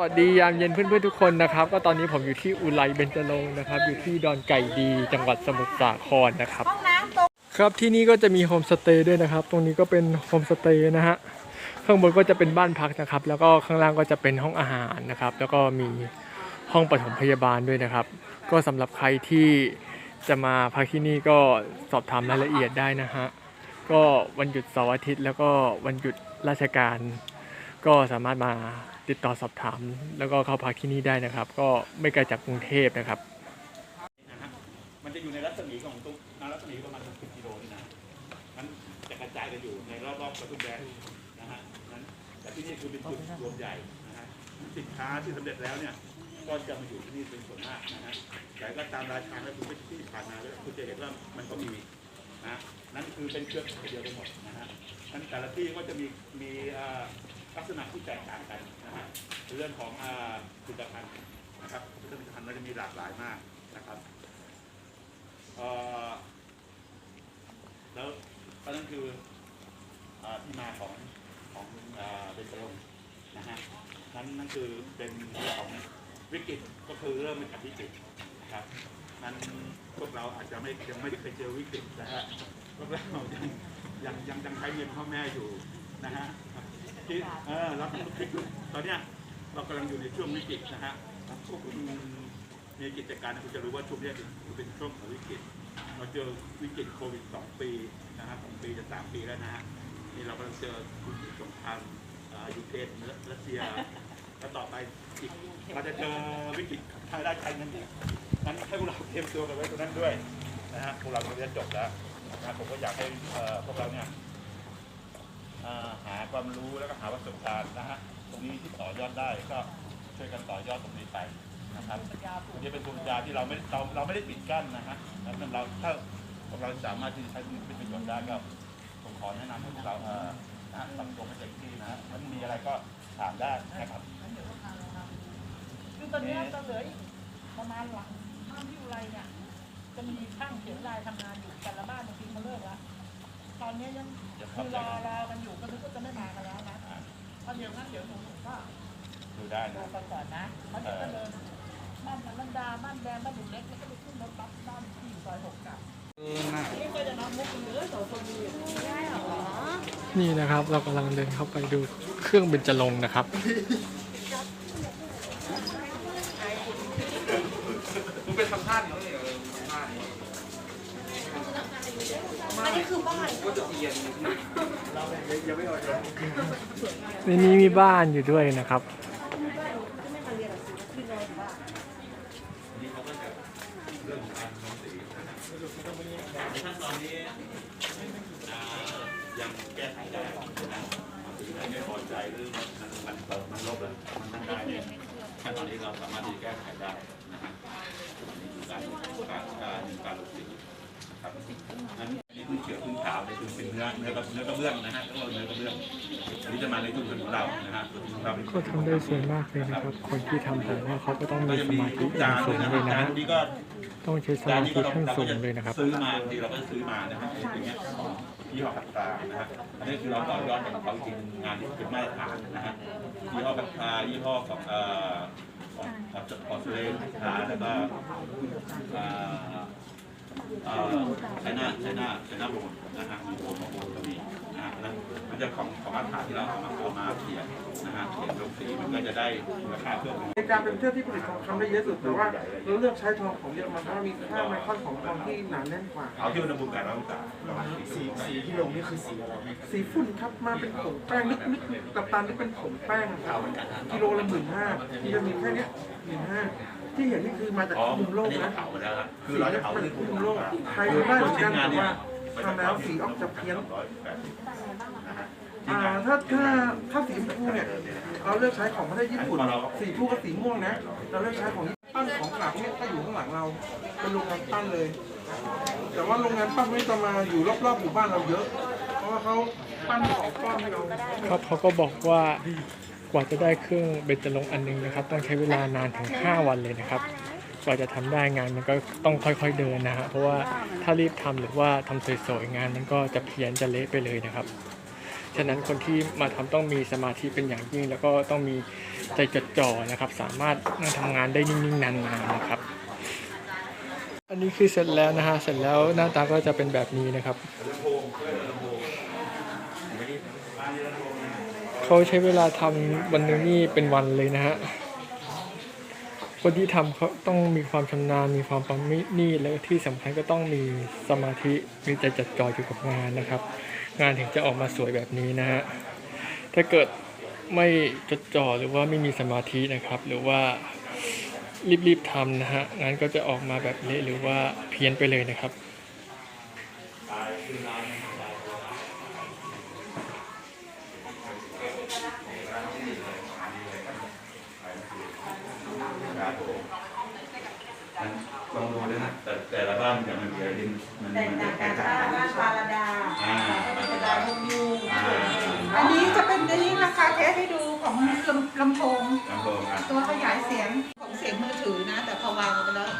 วัสดียามเย็นเพื่อนๆทุกคนนะครับ ก็ตอนนี้ผมอยู่ที่อุไรเบญจรงค์นะครับ อยู่ที่ดอนไก่ดี จังหวัดสมุทรสาครนะครับห้องน้ำตรงครับที่นี่ก็จะมีโฮมสเตย์ด้วยนะครับ ตรงนี้ก็เป็นโฮมสเตย์นะฮะข้างบนก็จะเป็นบ้านพักนะครับ แล้วก็ข้างล่างก็จะเป็นห้องอาหารนะครับ แล้วก็มีห้องปฐมพยาบาลด้วยนะครับ ก็สำหรับใครที่จะมาพักที่นี่ก็สอบถามรายละเอียดได้นะฮะก็วันหยุดเสาร์อาทิตย์ แล้วก็วันหยุดราชการ ก็สามารถมา ติดต่อสอบถาม แล้วก็เข้าพักที่นี่ได้นะครับ ก็ไม่ไกลจากกรุงเทพนะครับ มันจะอยู่ในรัศมีของตรงในรัศมีประมาณสิบกิโลนี่นะนั้นจะกระจายกันอยู่ในรอบๆกระทุ่มแบนนะฮะนั้นแต่ที่นี่คือเป็นจุดรวมใหญ่นะฮะสินค้าที่สำเร็จแล้วเนี่ยก็จะมาอยู่ที่นี่เป็นส่วนมากนะฮะแต่ก็ตามรายทาและพื้นที่ที่ผ่านมาแล้วคุณจะเห็นว่ามันก็มีนะนั่นคือเป็นเครือข่ายเดียวกันหมดนะฮะนั้นแต่ละที่ก็จะมีมีอ่า ลักษณะที่แตกต่างกันนะฮะเรื่องของอ่าผลิตภัณฑ์นะครับผลิตภัณฑ์มันจะมีหลากหลายมากนะครับอ่อแล้วก็นั่นคืออ่อที่มาของของเอ่อเบญจรงค์นะฮะนั่นนั่นคือเป็นของวิกฤตก็คือเริ่มมาจากวิกฤตนะครับนั้นพวกเราอาจจะไม่ยังไม่ได้เคยเจอวิกฤตนะฮะพวกเรายังยังยังยังใช้เงินพ่อแม่อยู่นะฮะ ที่เออรับทุกทิศตอนเนี้ยเรากำลังอยู่ในช่วงวิกฤตนะฮะพวกคุณมีกิจการคุณจะรู้ว่าช่วงนี้เป็นช่วงของวิกฤต เราเจอวิกฤตโควิดสองปีนะฮะสองปีจะสามปีแล้วนะฮะนี่เรากำลังเจอวิกฤตสงครามยูเครนรัสเซียแล้วต่อไปอีกเราจะเจอวิกฤตทางด้านการเงินอีกนั้นให้พวกเราเตรียมตัวกันไว้ตรงนั้นด้วยนะฮะพวกเราจะจบแล้วนะผมก็อยากให้พวกเราเนี่ย หาความรู้แล้วก็หาประสบการณ์นะฮะตรงนี้ที่ต่อยอดได้ก็ช่วยกันต่อยอดตรงนี้ไปนะครับอันนี้เป็นภูมิปัญญาที่เราไม่เราเราไม่ได้ปิดกั้นนะฮะแล้วเราถ้าพวกเราสามารถที่จะใช้เป็นประโยชน์ได้ก็ผมขอแนะนำให้พวกเราเอ่อนะฮะทำตัวให้เต็มที่นะฮะมันมีอะไรก็ถามได้นะครับคือตอนนี้จะเหลืออีกประมาณหลังบ้านที่อุไรเนี่ยจะมีช่างเขียนลายทำงานอยู่แต่ละบ้านบางทีเขาเลิกแล้ว ตอนนี้ยังคือรอรอกันอยู่ก็นึกว่าจะไม่มากันแล้วนะเพราะเดี๋ยวงั้นเดี๋ยวหนูก็ดูได้ดูนะกันก่อนนะเพราะเดี๋ยวก็เดินบ้านพันลันดาบ้านแดงบ้านดุเล็กแล้วก็ไปขึ้นรถบัสบ้านที่อยู่ซอยหกกลับนี่ก็จะนอนมุกเหลือสองคนอยู่ได้หรอนี่นะครับเรากำลังเดินเข้าไปดูเครื่องเบญจรงค์นะครับมึงไปทำท่านี้เลยเออทำท่านี้ อันนี้คือบ้านก็จะเอียนในนี้มีบ้านอยู่ด้วยนะครับนี่เขาก็จะเรื่องของการลงสีนะฮะในขั้นตอนนี้อ่ายังแก้ไขได้นะถึงใครไม่พอใจหรือมันมันมันมันลบแล้วมันนั่นได้เนี่ยขั้นตอนนี้เราสามารถที่จะแก้ไขได้นะฮะนี่คือการการการการลงสีนะ ครับอันนี้อันนี้คือเขียวพื้นขาวเนี่ยคือเป็นเนื้อเนื้อกระเนื้อกระเบื้องนะฮะก็เนื้อกระเบื้องอันนี้จะมาในตู้ของเรานะฮะตัวของเราเป็นก็ทำได้สวยมากเลยนะครับ คนที่ทำผมว่าเขาก็ต้องมีก็จะสมีมาธิทุกอย่าจางนสูเลยงนะเลยนะจานฮะนี้ก็ต้องใช้สจานมานี้ธิก็ต้องขั้นเราสูก็งจะเลยนะครับ ซื้อมาบางทีเราก็ซื้อมานะครับอย่างเงี้ยยี่ห้อปากกานะฮะอันนี้คือเราต่อยอดจากเขาจริงงานที่เป็นมาตรฐานนะฮะยี่ห้อปากกายี่ห้อของเอ่อของของของสเลนนะแล้วก็เอ่อ เอ่อไชน่าไชน่าไชน่าโบนนะฮะมีโบนของโบนก็มีนะฮะแล้วมันจะของของมาตรฐานที่เราเอามาเอามาเขียนนะฮะเขียนลงสีมันก็จะได้ราคาเพิ่มในการเป็นประเทศที่ผลิตทองคำได้เยอะสุดแต่ว่าเราเลือกใช้ทองของเยอรมันเพราะว่ามีค่าไมครอนของทองที่หนาแน่นกว่า เอาที่อุณหภูมิการร้อยองศาประมาณสีสีที่ลงนี่คือสีอะไรสีฝุ่นครับมาเป็นผงแป้งนึกนึกกับตานี่เป็นผงแป้งครับกิโลละหมื่นห้าที่จะมีแค่เนี้ยหมื่นห้า ที่เห็นนี่คือมาจากอ๋อมุมโลอักนนี้เรานะเผาหมดแล้วครับคือเราจะเผามันที่มุมโลกไทยได้เหมือนกันแต่ว่าทำแล้วสีออกจะเพี้ยนร้อยแปดสิบนะฮะอ่าถ้าถ้าถ้าสีชมพูเนี่ยเราเลือกใช้ของประเทศญี่ปุ่น สีชมพูกับสีม่วงนะเราเลือกใช้ของปั้นของขลังเนี่ยก็อยู่ข้างหลังเราเป็นโรงงานปั้นเลย แต่ว่าโรงงานปั้นไม่จะมาอยู่รอบๆหมู่บ้านเราเยอะ เพราะว่าเขาปั้นของก้อนให้เราครับเขาก็บอกว่า กว่าจะได้เครื่องเบญจรงค์อันหนึงนะครับ ต้องใช้เวลานานถึง 5 วันเลยนะครับ กว่าจะทำได้งานมันก็ต้องค่อยๆเดินนะฮะเพราะว่าถ้ารีบทำหรือว่าทำสวยๆงานมันก็จะเพี้ยนจะเละไปเลยนะครับฉะนั้นคนที่มาทำต้องมีสมาธิเป็นอย่างยิ่ง แล้วก็ต้องมีใจจดจ่อนะครับ สามารถนั่งทำงานได้นิ่งๆนานๆนะครับ อันนี้คือเสร็จแล้วนะฮะเสร็จแล้วหน้าตาก็จะเป็นแบบนี้นะครับ เขาใช้เวลาทำวันนึงนี่เป็นวันเลยนะฮะคนที่ทำเขาต้องมีความชำนาญมีความประณีตและที่สำคัญก็ต้องมีสมาธิมีใจจดจ่ออยู่กับงานนะครับ งานถึงจะออกมาสวยแบบนี้นะฮะถ้าเกิดไม่จดจ่อหรือว่าไม่มีสมาธินะครับ หรือว่ารีบๆทำนะฮะงานก็จะออกมาแบบเละหรือว่าเพี้ยนไปเลยนะครับ ลองดูนะฮะแต่ แต่ละบ้านจะมันจะดินมันแต่งมันต่างกันบ้านบ้านปาราดาอ่าปาราดาพงยูงอ่าอันนี้จะเป็นอันนี้ราคาเทสให้ดูของลำลำโพงลำโพงอะตัวขยายเสียงของเสียงมือถือนะ แต่พอวางไปแล้ว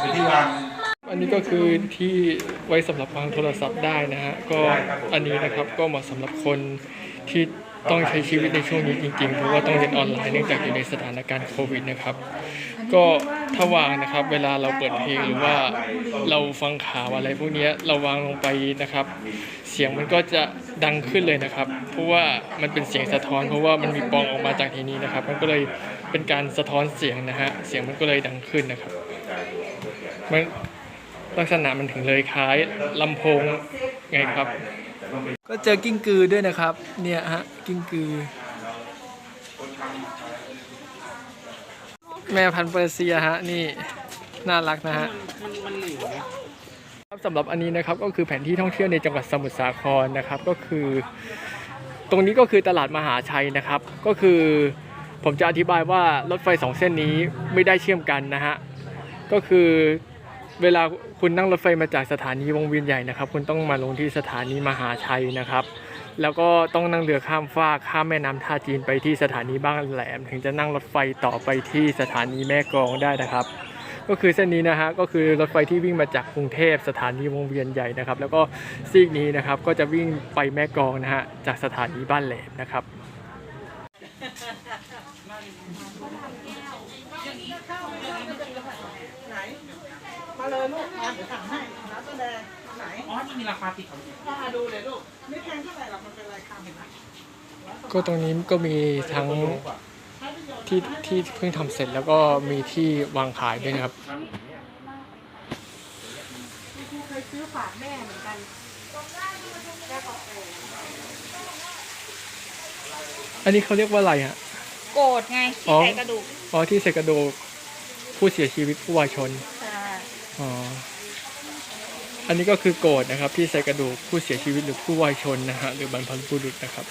เป็นที่วางอันนี้ก็คือที่ไว้สำหรับวางโทรศัพท์ได้นะฮะก็อันนี้นะครับก็เหมาะสำหรับคนที่ ต้องใช้ชีวิตในช่วงนี้จริงๆ เพราะว่าต้องเรียนออนไลน์เนื่องจากอยู่ในสถานการณ์โควิดนะครับ ก็ถ้าวางนะครับเวลาเราเปิดเพลงหรือว่าเราฟังข่าวอะไรพวกนี้เราวางลงไปนะครับ เสียงมันก็จะดังขึ้นเลยนะครับ เพราะว่ามันเป็นเสียงสะท้อน เพราะว่ามันมีปองออกมาจากที่นี้นะครับ มันก็เลยเป็นการสะท้อนเสียงนะฮะเสียงมันก็เลยดังขึ้นนะครับมันลักษณะมันถึงเลยคล้ายลำโพงไงครับ ก็เจอกิ้งกือด้วยนะครับ เนี่ยฮะกิ้งกือ แม่พันธุ์เปอร์เซียฮะนี่น่ารักนะฮะครับสำหรับอันนี้นะครับก็คือแผนที่ท่องเที่ยวในจังหวัดสมุทรสาครนะครับก็คือ ตรงนี้ก็คือตลาดมหาชัยนะครับ ก็คือผมจะอธิบายว่ารถไฟสองเส้นนี้ไม่ได้เชื่อมกันนะฮะก็คือ เวลาคุณนั่งรถไฟมาจากสถานีวงเวียนใหญ่นะครับ คุณต้องมาลงที่สถานีมหาชัยนะครับ แล้วก็ต้องนั่งเรือข้ามฟากข้ามแม่น้ำท่าจีนไปที่สถานีบ้านแหลม ถึงจะนั่งรถไฟต่อไปที่สถานีแม่กลองได้นะครับ ก็คือเส้นนี้นะฮะก็คือรถไฟที่วิ่งมาจากกรุงเทพสถานีวงเวียนใหญ่นะครับ แล้วก็ซีกนี้นะครับก็จะวิ่งไปแม่กลองนะฮะจากสถานีบ้านแหลมนะครับ ไหน มาเลยลูกมาเดี๋ยวสั่งให้ร้านแดงไหนอ๋อนี่มีราคาติดของมาดูเลยลูกไม่แพงเท่าไหร่หรอกมันเป็นรายคาเห็นไหมก็ตรงนี้ก็มีทั้งที่ที่เพิ่งทำเสร็จแล้วก็มีที่วางขายด้วยนะครับครูเคยซื้อฝากแม่เหมือนกันแม่ขอันนี้เขาเรียกว่าอะไรฮะโกรธไงที่ใส่กระดูกอ๋อที่ใส่กระดูกผู้เสียชีวิตผู้วายชน อ๋อ อันนี้ก็คือโกรธนะครับ ที่ใส่กระดูกผู้เสียชีวิตหรือผู้วายชนนะฮะหรือบรรพบุรุษนะครับ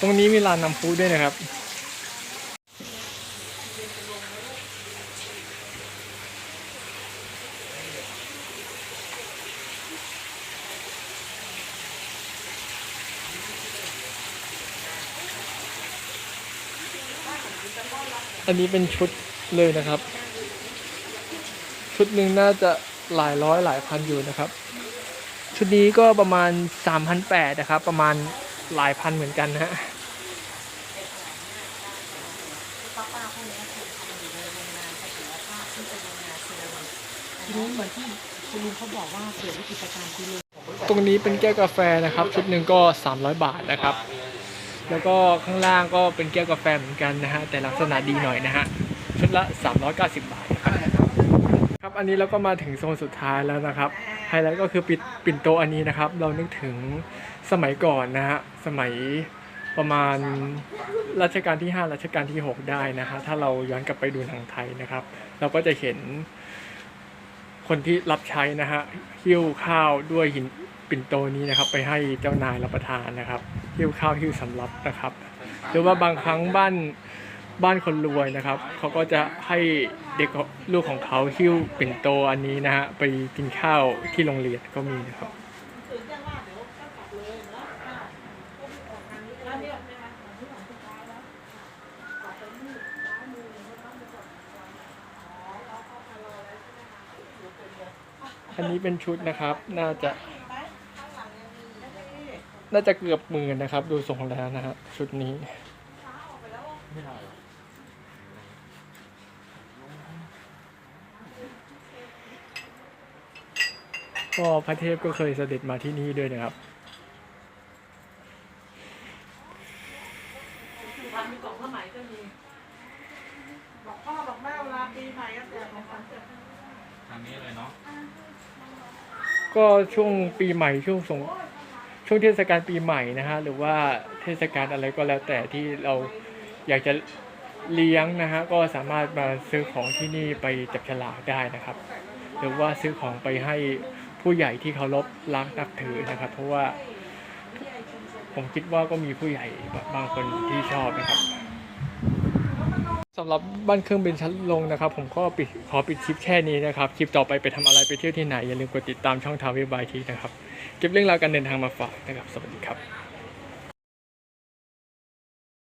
ตรงนี้มีลานน้ำพุด้วยนะครับ อันนี้เป็นชุดเลยนะครับ ชุดหนึ่งน่าจะหลายร้อยหลายพันอยู่นะครับ ชุดนี้ก็ประมาณ3,800นะครับ ประมาณหลายพันเหมือนกันนะฮะทีนี้เหมือนที่คุณลุงเขาบอกว่าเกิดวิกฤตการณ์ที่ลุงตรงนี้เป็นแก้วกาแฟนะครับ ชุดหนึ่งก็ 300 บาทนะครับ แล้วก็ข้างล่างก็เป็นแก้วกาแฟเหมือนกันนะฮะแต่ลักษณะดีหน่อยนะฮะชุดละ 390 บาทนะครับครับอันนี้เราก็มาถึงโซนสุดท้ายแล้วนะครับไฮไลท์ก็คือปิดปิ่นโตอันนี้นะครับ เรานึกถึงสมัยก่อนนะฮะสมัยประมาณรัชกาลที่ 5 รัชกาลที่ 6 ได้นะฮะถ้าเราย้อนกลับไปดูหนังไทยนะครับ เราก็จะเห็นคนที่รับใช้นะฮะหิ้วข้าวด้วยหินปิ่นโตนี้นะครับ ไปให้เจ้านายรับประทานนะครับ หิ้วข้าวหิ้วสำรับนะครับ หรือว่าบางครั้งบ้านบ้านคนรวยนะครับเขาก็จะให้เด็กลูกของเขาหิ้วปิ่นโตอันนี้นะฮะไปกินข้าวที่โรงเรียนก็มีนะครับอันนี้เป็นชุดนะครับ น่าจะ น่าจะเกือบหมื่นนะครับ ดูทรงแล้วนะฮะชุดนี้ก็พระเทพก็เคยเสด็จมาที่นี่ด้วยนะครับบอกพ่อบอกแม่เวลาปีใหม่ก็แจกของขวัญแจกทางนี้เลยเนาะ ก็ช่วงปีใหม่ช่วงสง ช่วงเทศกาลปีใหม่นะฮะหรือว่าเทศกาลอะไรก็แล้วแต่ที่เราอยากจะเลี้ยงนะฮะก็สามารถมาซื้อของที่นี่ไปจับฉลากได้นะครับ หรือว่าซื้อของไปให้ผู้ใหญ่ที่เคารพรักนับถือนะครับ เพราะว่าผมคิดว่าก็มีผู้ใหญ่บางคนที่ชอบนะครับ สำหรับบ้านเครื่องบินชั้นลงนะครับ ผมก็ปิดขอปิดคลิปแค่นี้นะครับ คลิปต่อไปไปทำอะไรไปเที่ยวที่ไหน อย่าลืมกดติดตามช่องทาวิบายทีนะครับ เก็บเรื่องราวการเดินทางมาฝากนะครับ สวัสดีครับ